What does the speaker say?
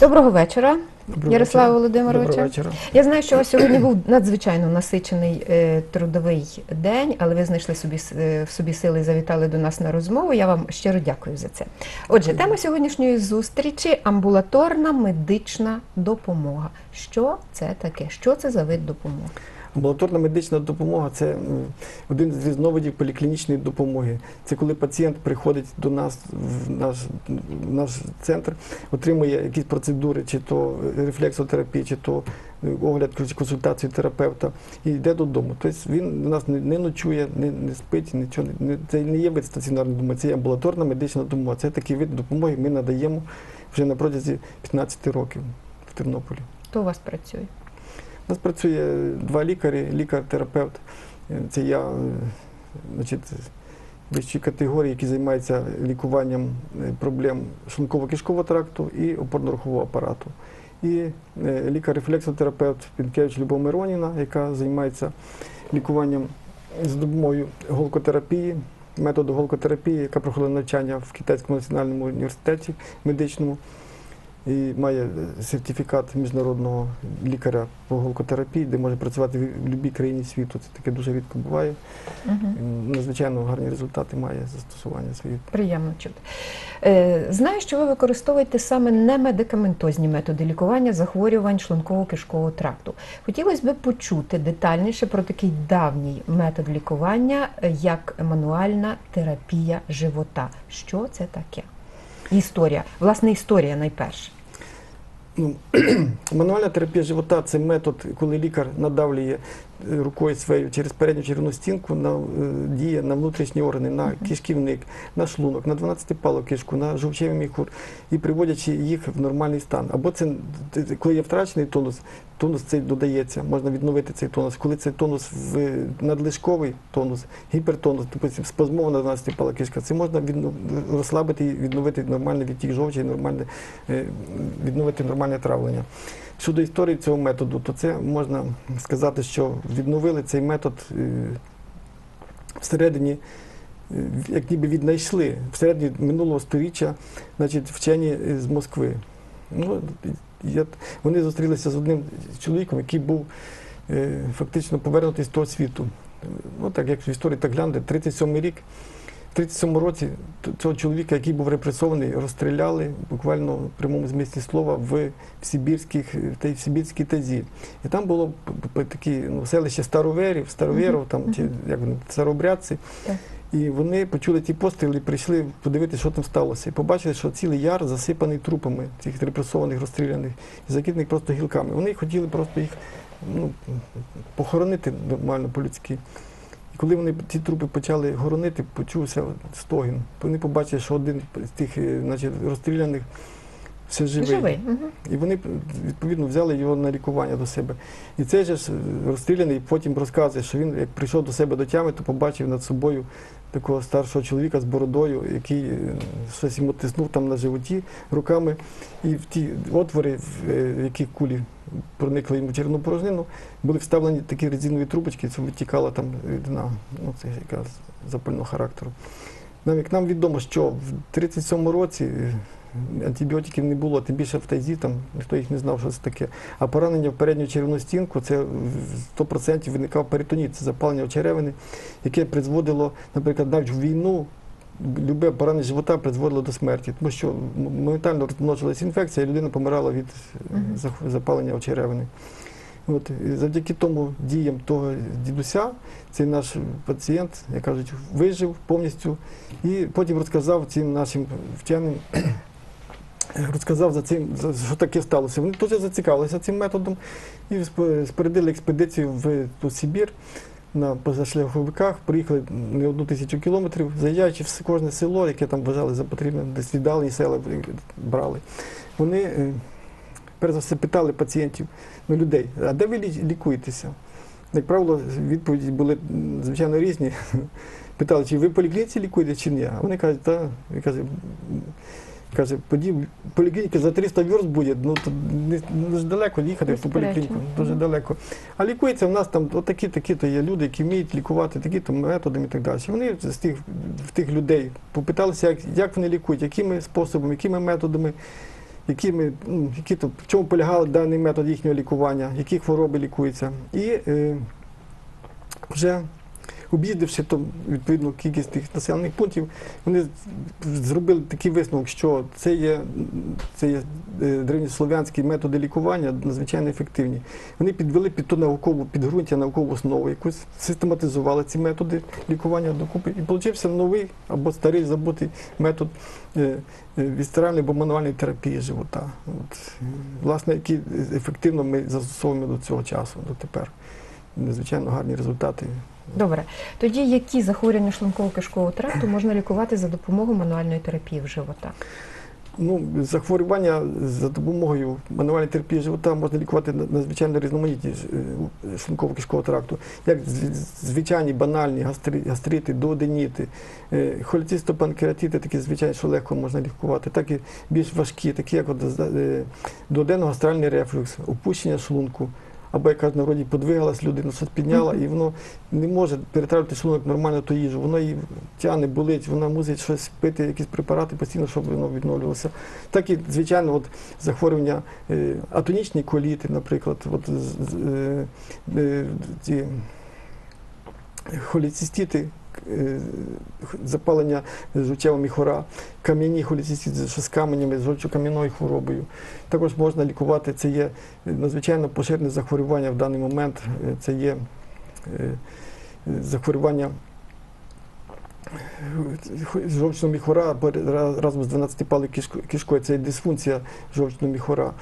Доброго вечора, Доброго Ярослава вечора. Я знаю, що у вас сьогодні був надзвичайно насичений е, трудовий день, але ви знайшли собі е, в собі сили і завітали до нас на розмову. Я вам щиро дякую за це. Отже, тема сьогоднішньої зустрічі амбулаторна медична допомога. Що це таке? Що це за вид допомоги? Амбулаторна медична допомога це один з різновидів поліклінічної допомоги. Це коли пацієнт приходить до нас в наш, в наш центр, отримує якісь процедури, чи то рефлексотерапії, чи то е, огляд, консультацію терапевта, і йде додому. Тобто він у нас не ночує, не, не спить, нічого не це не є вид стаціонарної допомоги, це є амбулаторна медична допомога. Це такий вид допомоги ми надаємо вже на протязі 15 років в Тернополі. Хто у вас працює? У нас працює два лікарі, лікар-терапевт. Це я, значить, вищої категорії, які займаються лікуванням е, проблем шлунково-кишкового тракту і опорно-рухового апарату. І е, лікар-рефлексотерапевт Пінкевич Любов Мироніна, яка займається лікуванням з допомогою голкотерапії, методу голкотерапії, яка проходила навчання в Китайському національному університеті медичному і має е, сертифікат міжнародного лікаря по голкотерапії, де може працювати в будь-якій країні світу. Це таке дуже рідко буває. Угу. М, Надзвичайно гарні результати має застосування свої. Приємно чути. Е, знаю, що ви використовуєте саме немедикаментозні методи лікування захворювань шлунково-кишкового тракту. Хотілося б почути детальніше про такий давній метод лікування, е, як мануальна терапія живота. Що це таке? Історія, власне, історія найперше. Ну, мануальна терапія живота це метод, коли лікар надавлює рукою своєю через передню червну стінку, на, е, діє на внутрішні органи, на кишківник, на шлунок, на 12-палу кишку, на жовчевий міхур і приводячи їх в нормальний стан. Або це коли є втрачений тонус, тонус цей додається, можна відновити цей тонус. Коли цей тонус в надлишковий тонус, гіпертонус, допустим, спазмована 12-пала кишка, це можна відно- розслабити і відновити нормальний відтік жовчі і нормальне, е, відновити нормальне травлення. Щодо історії цього методу, то це можна сказати, що відновили цей метод е, всередині, е, як ніби віднайшли всередині минулого сторіччя, значить, вчені е, з Москви. Ну, я, вони зустрілися з одним чоловіком, який був фактично повернутий з того світу. Ну, так як в історії так глянути, 37 рік. В 37 році цього чоловіка, який був репресований, розстріляли буквально в прямому змісті слова в, Сибірських, в тій в Сибірській тазі. І там було такі ну, селище Староверів, Старовєров, там, чи як вони, старообрядці. Так. І вони почули ті постріли, прийшли подивитися, що там сталося. І побачили, що цілий яр засипаний трупами цих репресованих, розстріляних, і закиданих просто гілками. Вони хотіли просто їх ну, похоронити нормально по-людськи. І коли вони ці трупи почали горонити, почувся стогін. Вони побачили, що один з тих е, значить, розстріляних все живий. Живий. Угу. І вони відповідно взяли його на лікування до себе. І цей же ж е, розстріляний потім розказує, що він як прийшов до себе до тями, то побачив над собою такого старшого чоловіка з бородою, який е, щось йому тиснув там на животі руками. І в ті отвори, в в які кулі проникли йому в червну порожнину, були вставлені такі резинові трубочки, це витікала там рідина, ну це якраз запального характеру. Як нам відомо, що в 37 році е, антибіотиків не було, тим більше в там ніхто їх не знав, що це таке. А поранення в передню черевну стінку це 100% виникав перитоніт, це запалення черевини, яке призводило, наприклад, навіть в війну. Любе поранення живота призводило до смерті, тому що моментально розмножилася інфекція, і людина помирала від е, запалення очеревини. От, і завдяки тому діям того дідуся, цей наш пацієнт, як кажуть, вижив повністю і потім розказав цим нашим вченим, розказав за цим, що таке сталося. Вони дуже зацікавилися цим методом і спорядили експедицію в Сибір на позашляховиках, приїхали не одну тисячу кілометрів, заїжджаючи в кожне село, яке там вважали за потрібне, десь віддалені села брали. Вони е, перш за все питали пацієнтів, ну, людей, а де ви лікуєтеся? Як правило, відповіді були звичайно різні. Питали, чи ви в поліклініці лікуєте, чи ні. А вони кажуть, так. Каже, каже, поліклініка за 300 верст буде, ну то не, не ж далеко їхати в ту поліклініку, дуже далеко. А лікується в нас там отакі, такі то є люди, які вміють лікувати такі-то методами і так далі. Вони з тих, в тих людей попиталися, як, як вони лікують, якими способами, якими методами. які ми, ну, які то, в чому полягав даний метод їхнього лікування, які хвороби лікуються. І е, вже об'їздивши то, відповідну кількість тих населених пунктів, вони зробили такий висновок, що це є, це є е, древньослов'янські методи лікування надзвичайно ефективні. Вони підвели під ту наукову підґрунтя, наукову основу, якусь систематизували ці методи лікування докупи. І получився новий або старий забутий метод е, е, або мануальної терапії живота. От, власне, які ефективно ми застосовуємо до цього часу, дотепер. Надзвичайно гарні результати. Добре. Тоді які захворювання шлунково-кишкового тракту можна лікувати за допомогою мануальної терапії в живота? Ну, захворювання за допомогою мануальної терапії живота можна лікувати надзвичайно різноманітні е, шлунково-кишкового тракту, як звичайні банальні гастри- гастрити, дуоденіти, е, холецистопанкератити, такі звичайні, що легко можна лікувати, так і більш важкі, такі як е, дуоденно-гастральний рефлюкс, опущення шлунку. Або, яка в народі подвигалась людина, щось підняла, і воно не може перетравити шлунок нормально ту їжу. Воно її тяне, болить, вона мусить щось пити, якісь препарати постійно, щоб воно відновлювалося. Так і, звичайно, от захворювання е, атонічні коліти, наприклад, от, е, е, ці холецистити, е, х- запалення жовчевого міхора, кам'яні холецистити з каменями, з жовчокам'яною хворобою. Також можна лікувати, це є надзвичайно поширене захворювання в даний момент, е, це є е, захворювання е, жовчного міхора разом з 12-палою кишкою, це є дисфункція жовчного міхора.